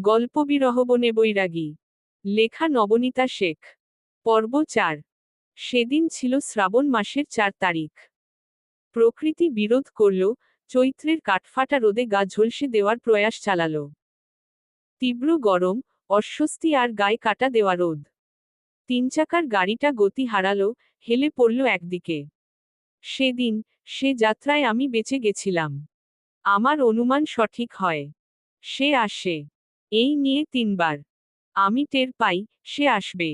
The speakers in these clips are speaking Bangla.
গল্প বিরহবনে বৈরাগী। লেখা নবনীতা শেখ। পর্ব চার। সেদিন ছিল শ্রাবণ মাসের চার তারিখ। প্রকৃতি বিরোধ করল, চৈত্রের কাঠফাটা রোদে গা ঝলসে দেওয়ার প্রয়াস চালাল। তীব্র গরম, অস্বস্তি আর গায়ে কাটা দেওয়া রোদ। তিন চাকার গাড়িটা গতি হারালো, হেলে পড়ল একদিকে। সেদিন, সে যাত্রায় আমি বেঁচে গেছিলাম। আমার অনুমান সঠিক হয়। সে আসে। এই নিয়ে তিনবার। আমি টের পাই, সে আসবে।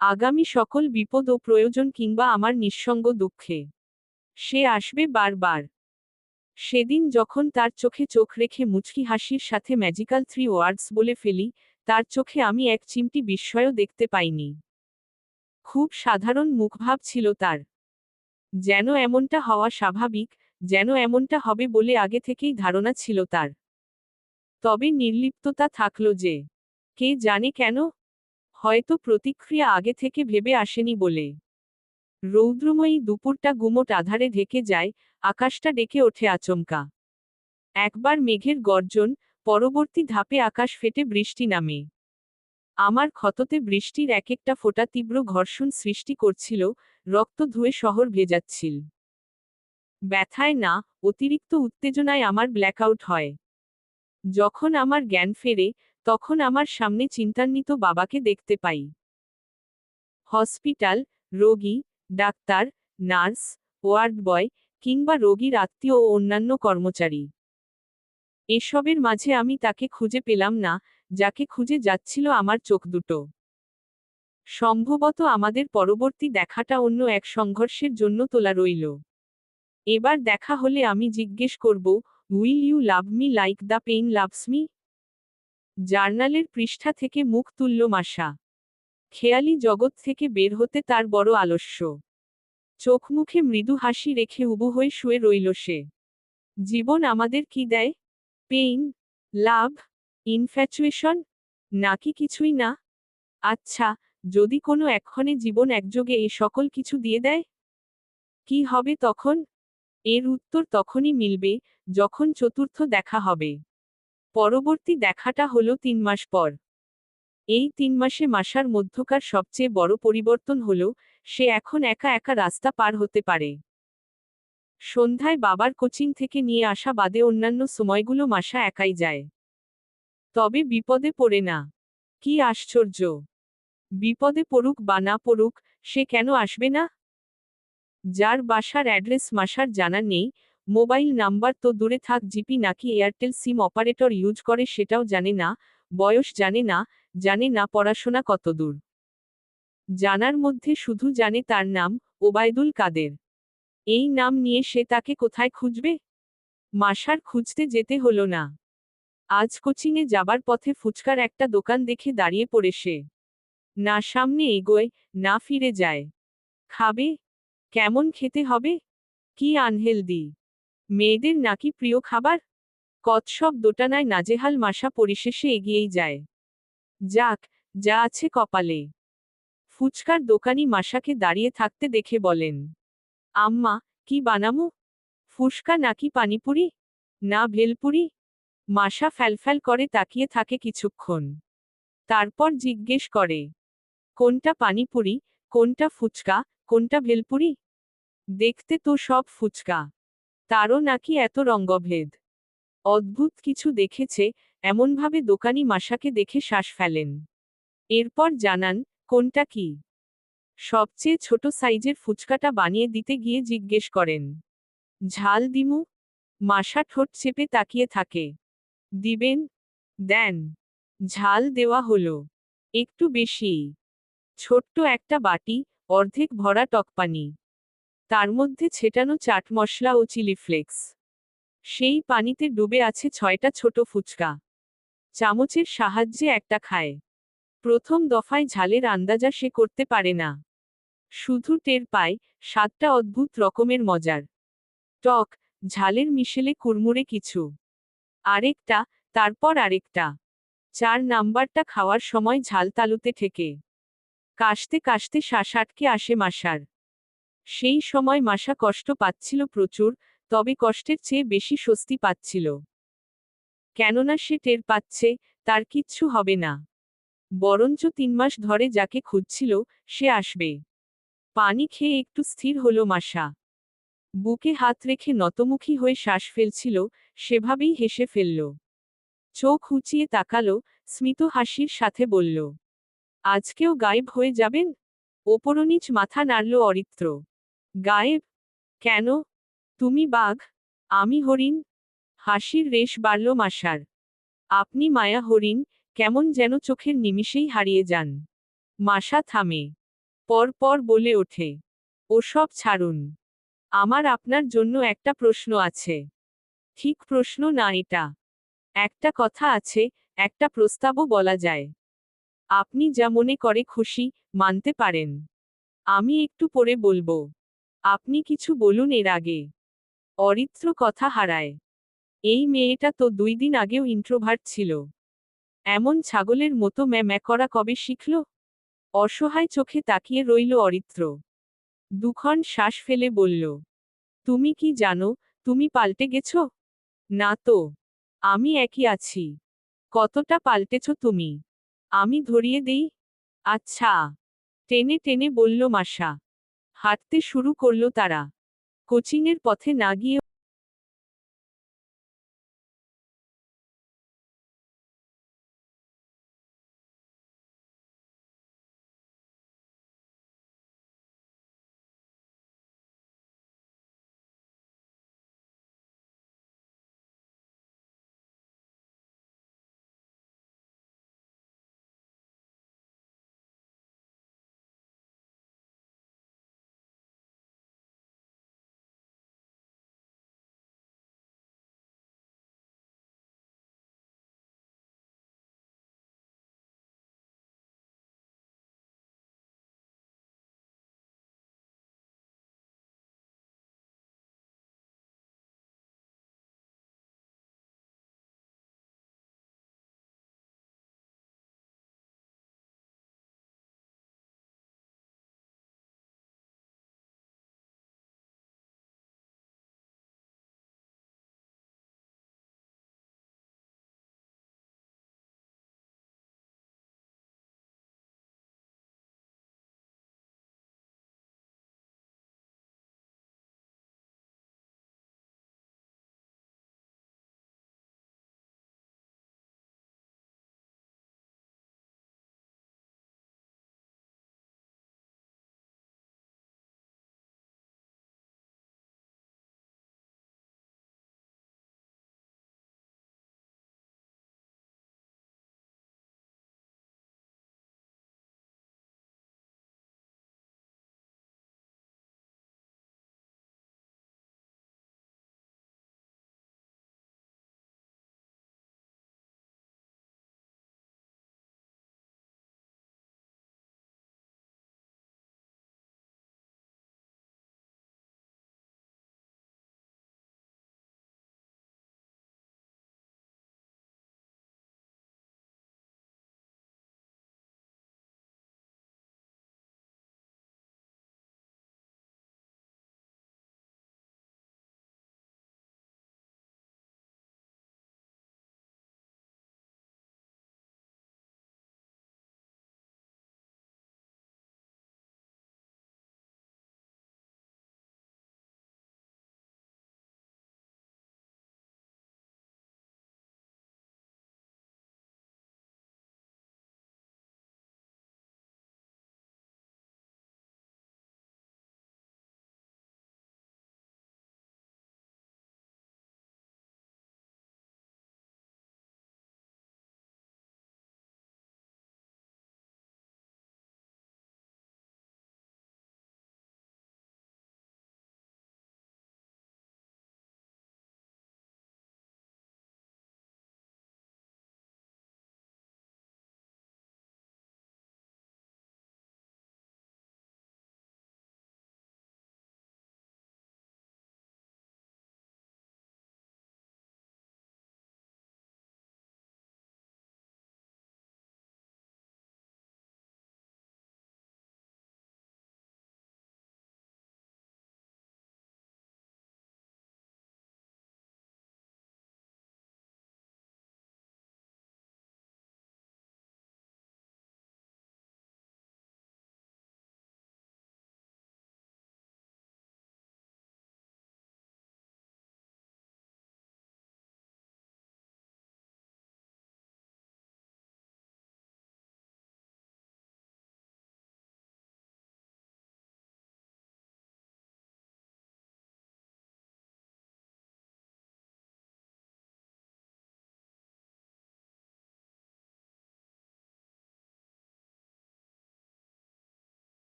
আগামী সকল বিপদ ও প্রয়োজন কিংবা আমার নিঃসঙ্গ দুঃখে। সে আসবে বারবার। সেদিন যখন তার চোখে চোখ রেখে মুচকি হাসির সাথে ম্যাজিক্যাল থ্রি ওয়ার্ডস বলে ফেলি, তার চোখে আমি এক চিমটি বিস্ময়ও দেখতে পাইনি। খুব সাধারণ মুখভাব ছিল তার। যেন এমনটা হওয়া স্বাভাবিক, যেন এমনটা হবে বলে আগে থেকেই ধারণা ছিল তার। তবে নির্লিপ্ততা থাকল যে, কে জানে কেন? হয়তো প্রতিক্রিয়া আগে থেকে ভেবে আসেনি বলে। রৌদ্রময়ী দুপুরটা গুমোট আধারে ঢেকে যায়, আকাশটা ডেকে ওঠে আচমকা। একবার মেঘের গর্জন, পরবর্তী ধাপে আকাশ ফেটে বৃষ্টি নামে। আমার ক্ষততে বৃষ্টির এক একটা ফোঁটা তীব্র ঘর্ষণ সৃষ্টি করছিল, রক্ত ধুয়ে শহর ভেজাচ্ছিল। ব্যথায় না, অতিরিক্ত উত্তেজনায় আমার ব্ল্যাকআউট হয়। যখন আমার জ্ঞান ফেরে, তখন আমার সামনে চিন্তান্বিত বাবাকে দেখতে পাই। হসপিটাল, রোগী, ডাক্তার, নার্স, ওয়ার্ড বয় কিংবা রোগীর আত্মীয় ও অন্যান্য কর্মচারী। এসবের মাঝে আমি তাকে খুঁজে পেলাম না, যাকে খুঁজে যাচ্ছিল আমার চোখ দুটো। সম্ভবত আমাদের পরবর্তী দেখাটা অন্য এক সংঘর্ষের জন্য তোলা রইল। এবার দেখা হলে আমি জিজ্ঞেস করব will you love me like the pain loves me জার্নালের পৃষ্ঠা থেকে মুখ তুলল মাসা খেয়ালি জগৎ থেকে বের হতে তার বড় আলস্য। চোখ মুখে মৃদু হাসি রেখে উবু হয়ে শুয়ে রইল সে। জীবন আমাদের কি দেয়? পেইন লাভ ইনফ্যাচুয়েশন নাকি কিছুই না? আচ্ছা যদি কোনো এক্ষণে জীবন একযোগে এ সকল কিছু দিয়ে দেয়? কি হবে তখন? এর উত্তর তখনই মিলবে যখন চতুর্থ দেখা হবে। পরবর্তী দেখাটা হলো তিন মাস পর। এই তিন মাসে মাসার মধ্যকার সবচেয়ে বড় পরিবর্তন হল সে এখন একা একা রাস্তা পার হতে পারে। সন্ধ্যায় বাবার কোচিং থেকে নিয়ে আসা বাদে অন্যান্য সময়গুলো মাসা একাই যায়। তবে বিপদে পড়ে না। কি আশ্চর্য! বিপদে পড়ুক বা না পড়ুক, সে কেন আসবে না? যার বাসার অ্যাড্রেস মাসার জানা নেই, মোবাইল নাম্বার তো দূরে থাক জিপি নাকি এয়ারটেল সিম অপারেটর ইউজ করে সেটাও জানে না, বয়স জানে না জানে না পড়াশোনা কতদূর। জানার মধ্যে শুধু জানে তার নাম, ওবায়দুল কাদের। এই নাম নিয়ে সে তাকে কোথায় খুঁজবে? মাসার খুঁজতে যেতে হলো না। আজ কোচিংয়ে যাবার পথে ফুচকার একটা দোকান দেখে দাঁড়িয়ে পড়ে সে। না সামনে এগোয়, না ফিরে যায়। খাবে কেমন খেতে হবে? কি আনহেলদি। মেয়েদের নাকি প্রিয় খাবার? কৎসব দোটানায় নাজেহাল মাসা পরিশেষে এগিয়েই যায়। যাক, যা আছে কপালে। ফুচকার দোকানি মাসাকে দাঁড়িয়ে থাকতে দেখে বলেন, আম্মা, কি বানামু? ফুসকা নাকি পানিপুরি? না ভেলপুরি? মাসা ফ্যালফ্যাল করে তাকিয়ে থাকে কিছুক্ষণ। তারপর জিজ্ঞেস করে, কোনটা পানিপুরি, কোনটা ফুচকা কোনটা ভেলপুরি? দেখতে তো সব ফুচকা। তারও নাকি এত রঙ্গভেদ। অদ্ভুত কিছু দেখেছে, এমনভাবে দোকানি মাসাকে দেখে শ্বাস ফেলেন। এরপর জানান, কোনটা কি? সবচেয়ে ছোট সাইজের ফুচকাটা বানিয়ে দিতে গিয়ে জিজ্ঞেস করেন। ঝাল দিমু? মাসা ঠোঁট চেপে তাকিয়ে থাকে। দিবেন? দেন। ঝাল দেওয়া হলো। একটু বেশি। ছোট্ট একটা বাটি অর্ধেক ভরা টকপানি। তার মধ্যে ছেটানো চাট মশলা ও চিলি ফ্লেক্স। সেই পানিতে ডুবে আছে ছয়টা ছোট ফুচকা। চামচের সাহায্যে একটা খায়। প্রথম দফায় ঝালের আন্দাজা সে করতে পারে না। শুধু টের পায় সাতটা অদ্ভুত রকমের মজার। টক, ঝালের মিশেলে কুড়মুড়ে কিছু। আরেকটা, তারপর আরেকটা। চার নাম্বারটা খাওয়ার সময় ঝাল তালুতে ঠেকে। কাশতে কাশতে শ্বাস আটকে আসে মাসার সেই সময় মাসা কষ্ট পাচ্ছিল প্রচুর, তবে কষ্টের চেয়ে বেশি স্বস্তি পাচ্ছিল। কেননা সে টের পাচ্ছে, তার কিচ্ছু হবে না। বরঞ্চ তিন মাস ধরে যাকে খুঁজছিল, সে আসবে। পানি খেয়ে একটু স্থির হলো মাসা বুকে হাত রেখে নতমুখী হয়ে শ্বাস ফেলছিল, সেভাবেই হেসে ফেলল। চোখ উঁচিয়ে তাকালো, স্মিত হাসির সাথে বলল আজকেও গায়েব হয়ে যাবেন? ওপরনিচ মাথা নাড়ল অরিত্র। গায়েব? কেন? তুমি বাঘ, আমি হরিণ। হাসির রেশ বাড়ল মাসার। আপনি মায়া হরিণ, কেমন যেন চোখের নিমিষেই হারিয়ে যান। মাসা থামে। পর পর বলে ওঠে। ওসব ছাড়ুন। আমার আপনার জন্য একটা প্রশ্ন আছে। ঠিক প্রশ্ন না এটা। একটা কথা আছে, একটা প্রস্তাবও বলা যায়। আপনি যা মনে করে খুশি, মানতে পারেন। আমি একটু পরে বলব। আপনি কিছু বলুন এর আগে। অরিত্র কথা হারায়। এই মেয়েটা তো দুই দিন আগেও ইন্ট্রোভার্ট ছিল। এমন ছাগলের মতো ম্যা ম্যা করা কবে শিখল? অসহায় চোখে তাকিয়ে রইল অরিত্র। দুক্ষণ শ্বাস ফেলে বলল, তুমি কি জানো, তুমি পাল্টে গেছ? না তো। আমি একই আছি। কতটা পাল্টেছ তুমি? আমি ধরিয়ে দেই? আচ্ছা। টেনে টেনে বলল মাসা। হাঁটতে শুরু করল তারা। কোচিংয়ের পথে না গিয়ে